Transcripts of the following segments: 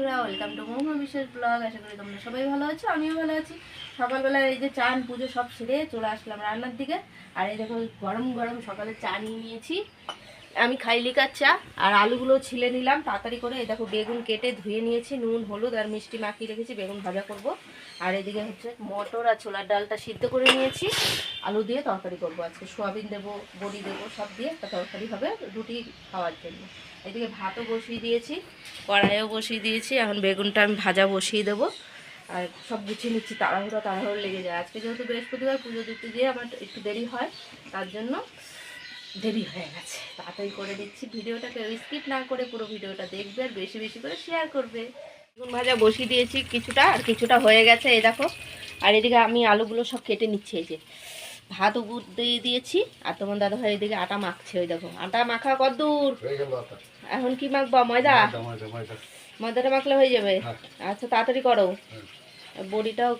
বন্ধুরা welcome to মৌমা বিশেষ blog আশা করি তোমরা সবাই ভালো আছো, আমিও ভালো আছি। সকালবেলা এই যে চান পুজো সব সেরে চলে আসলাম রান্নার দিকে। আর এই দেখো, গরম গরম সকালে চা নিয়ে নিয়েছি। আমি খাই লিকার চা, আর আলুগুলো ছিলে নিলাম। তাড়াতাড়ি করে এই দেখো, বেগুন কেটে ধুয়ে নিয়েছি, নুন, হলুদ, আর মিষ্টি মাখিয়ে রেখেছি, বেগুন ভাজা করব। আর এদিকে হচ্ছে মটর আর ছোলার ডালটা সিদ্ধ করে নিয়েছি। আলু দিয়ে তরকারি করব আজকে। সোয়াবিন দেবো, বড়ি দেবো, সব দিয়ে একটা তরকারি হবে রুটি খাওয়ার জন্য। এদিকে ভাতও বসিয়ে দিয়েছি, কড়াইও বসিয়ে দিয়েছি। এখন বেগুনটা আমি ভাজা বসিয়ে দেবো। আর সব গুছিয়ে নিচ্ছি, তাড়াহুড়ো তাড়াহুড়ো লেগে যায়। আজকে যেহেতু বৃহস্পতিবার, পুজো দিতে গিয়ে আমার একটু দেরি হয়, তার জন্য দেরি হয়ে গেছে। তাড়াতাড়ি করে দিচ্ছি ভিডিওটাকে। স্কিপ না করে পুরো ভিডিওটা দেখবে আর বেশি বেশি করে শেয়ার করবে। বেগুন ভাজা বসিয়ে দিয়েছি কিছুটা আর কিছুটা হয়ে গেছে এই দেখো। আর এদিকে আমি আলুগুলো সব কেটে নিচ্ছি এই যে ভাত গুড় দিয়ে দিয়েছি আর তোমার দাদা ভাই এদিকে আটা মাখছে ওই দেখো। আটা মাখা কদ্দূর হয়ে গেল আটা। এখন কি মাখবা ময়দা? ময়দা, ময়দা, ময়দা। ময়দাটা মাখলে হয়ে যাবে? হ্যাঁ। আচ্ছা তাড়াতাড়ি করো। বড়িটাও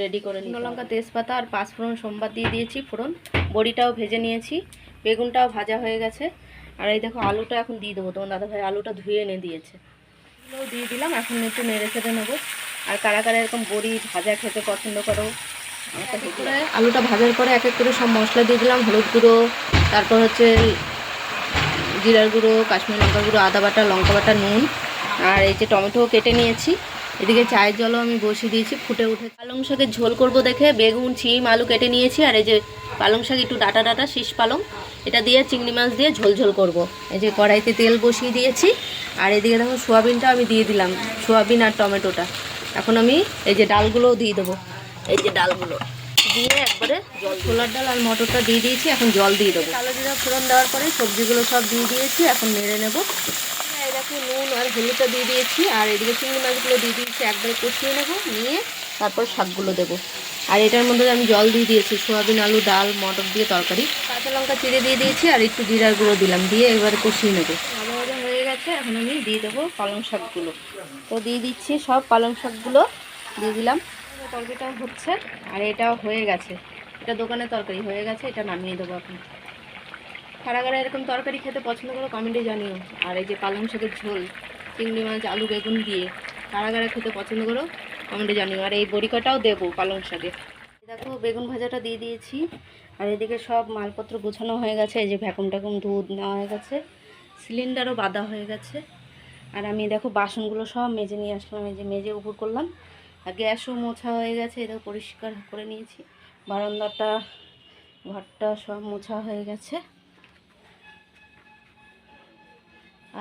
রেডি করে নিই লঙ্কা তেজপাতা আর পাঁচ ফোড়ন সোমবার দিয়ে দিয়েছি ফোড়ন। বড়িটাও ভেজে নিয়েছি। বেগুনটাও ভাজা হয়ে গেছে। আর এই দেখো আলুটা এখন দিয়ে দেবো। তোমার দাদা ভাই আলুটা ধুয়ে এনে দিয়েছে। এগুলোও দিয়ে দিলাম এখন একটু নেড়ে চেড়ে নেব। আর কারা কারা এরকম বড়ি ভাজা খেতে পছন্দ করে আলুটা ভাজার পরে এক এক করে সব মশলা দিয়ে দিলাম হলুদ গুঁড়ো তারপর হচ্ছে জিরার গুঁড়ো কাশ্মীর লঙ্কা গুঁড়ো আদা বাটা লঙ্কা বাটা নুন আর এই যে টমেটো কেটে নিয়েছি। এদিকে চায়ের জলও আমি বসিয়ে দিয়েছি ফুটে উঠে পালং শাকের ঝোল করব দেখে বেগুন ছিম আলু কেটে নিয়েছি আর এই যে পালং শাক একটু ডাটা ডাটা শীষ পালং। এটা দিয়ে চিংড়ি মাছ দিয়ে ঝোল ঝোল করব। এই যে কড়াইতে তেল বসিয়ে দিয়েছি। আর এদিকে দেখো সোয়াবিনটা আমি দিয়ে দিলাম, সোয়াবিন আর টমেটোটা। এখন আমি এই যে ডালগুলোও দিয়ে দেবো। এই যে ডালগুলো দিয়ে একবারে জল, ছোলার ডাল আর মটরটা দিয়ে দিয়েছি, এখন জল দিয়ে দেবো। কালো জিরা ফোড়ন দেওয়ার পরে সবজিগুলো সব দিয়ে দিয়েছি, এখন নেড়ে নেব। দেখো নুন আর হলুদটা দিয়ে দিয়েছি, আর এদিকে চিংড়ি মাছগুলো দিয়ে দিয়েছি, একবারে কষিয়ে নেব, নিয়ে তারপর শাকগুলো দেবো। আর এটার মধ্যে আমি জল দিয়ে দিয়েছি, সোয়াবিন, আলু, ডাল, মটর দিয়ে তরকারি। কাঁচা লঙ্কা চিড়ে দিয়ে দিয়েছি আর একটু জিরার গুঁড়ো দিলাম, দিয়ে এবারে কষিয়ে নেব। হয়ে গেছে, এখন আমি দিয়ে দেবো পালং শাকগুলো। তো দিয়ে দিচ্ছি সব পালং শাকগুলো, দিয়ে দিলাম। তরকারিটা হচ্ছে, আর এটাও হয়ে গেছে। এটা দোকানের তরকারি, হয়ে গেছে, এটা নামিয়ে দেবো এখন। কারাগারে এরকম তরকারি খেতে পছন্দ করো কমেন্টে জানিও। আর এই যে পালং শাকের ঝোল, চিংড়ি মাছ, আলু বেগুন দিয়ে কারাগারে খেতে পছন্দ করো কমেন্টে জানি, আর এই বড়িকাটাও দেবো, পালং শাকে। দেখো, বেগুন ভাজাটা দিয়ে দিয়েছি। আর এদিকে সব মালপত্র গোছানো হয়ে গেছে, এই যে ভ্যাকুম ট্যাকুম দুধ নেওয়া হয়ে গেছে। সিলিন্ডারও বাঁধা হয়ে গেছে। আর আমি দেখো, বাসনগুলো সব মেজে নিয়ে আসলাম, এই যে মেজে উপর করলাম। আর গ্যাসও মোছা হয়ে গেছে এটা পরিষ্কার করে নিয়েছি। বারান্দাটা, ঘরটা সব মোছা হয়ে গেছে।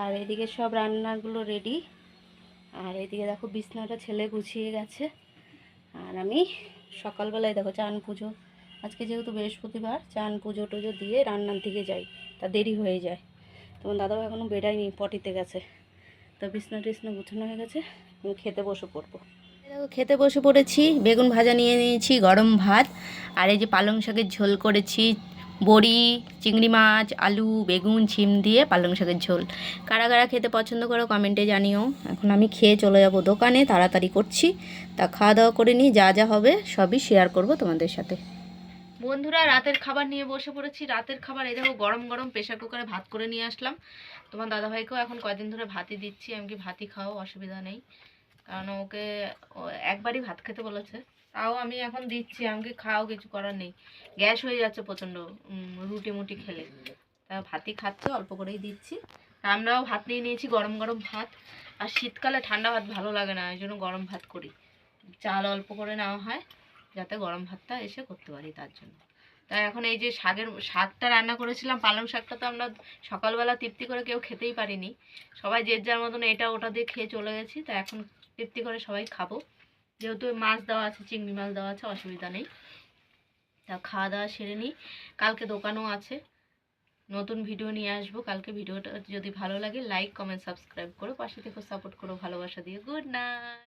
আর এদিকে সব রান্নাগুলো রেডি। আর এদিকে দেখো বিছনাটা ছেলে গুছিয়ে গেছে। আর আমি সকালবেলায় দেখো চান পুজো। আজকে যেহেতু বৃহস্পতিবার, চান পুজো টুজো দিয়ে রান্নার দিকে যাই। তা দেরি হয়ে যায়। তোমার দাদাও এখনও বেড়ায়নি, পটিতে গেছে। তো বিছনা টিছনা গুছানো হয়ে গেছে, আমি খেতে বসে পড়ব। দেখো খেতে বসে পড়েছি, বেগুন ভাজা নিয়ে নিয়েছি, গরম ভাত। আর এই যে পালং শাকের ঝোল করেছি বড়ি, চিংড়ি মাছ, আলু, বেগুন, ছিম দিয়ে পালং শাকের ঝোল। কারা কারা খেতে পছন্দ করো কমেন্টে জানিও। এখন আমি খেয়ে চলে যাব দোকানে, তাড়াতাড়ি করছি। তা খাওয়া দাওয়া করে নিই, যা যা হবে সবই শেয়ার করব তোমাদের সাথে। বন্ধুরা, রাতের খাবার নিয়ে বসে পড়েছি। রাতের খাবার, এই দেখো, গরম গরম প্রেশার কুকারে ভাত করে নিয়ে আসলাম। তোমার দাদাভাইকেও এখন কয়দিন ধরে ভাতই দিচ্ছি। আমি কি ভাতই খাও অসুবিধা নেই। কারণ ওকে একবারই ভাত খেতে বলেছে। তাও আমি এখন দিচ্ছি, আমাকে খাও কিছু করার নেই। গ্যাস হয়ে যাচ্ছে প্রচণ্ড রুটি মুটি খেলে। তা ভাতই খাচ্ছে, অল্প করেই দিচ্ছি। আমরাও ভাত নিয়ে নিয়েছি, গরম গরম ভাত। আর শীতকালে ঠান্ডা ভাত ভালো লাগে না এই জন্য গরম ভাত করি। চাল অল্প করে নেওয়া হয়, যাতে গরম ভাতটা এসে করতে পারি তার জন্য। তা এখন এই যে শাকের, শাকটা রান্না করেছিলাম, পালং শাকটা তো আমরা সকালবেলা তৃপ্তি করে কেউ খেতেই পারিনি। সবাই যে যার মতন এটা ওটা দিয়ে খেয়ে চলে গেছি, তা এখন তৃপ্তি করে সবাই খাব। যেহেতু মাছ দেওয়া আছে, চিংড়ি মাছ দেওয়া আছে, অসুবিধা নেই। তা খাওয়া দাওয়া সেরে নিই। কালকে দোকানও আছে। নতুন ভিডিও নিয়ে আসব। কালকে ভিডিওটা যদি ভালো লাগে লাইক কমেন্ট সাবস্ক্রাইব করো পাশে থেকে সাপোর্ট করো, ভালোবাসা দিয়ে। Good night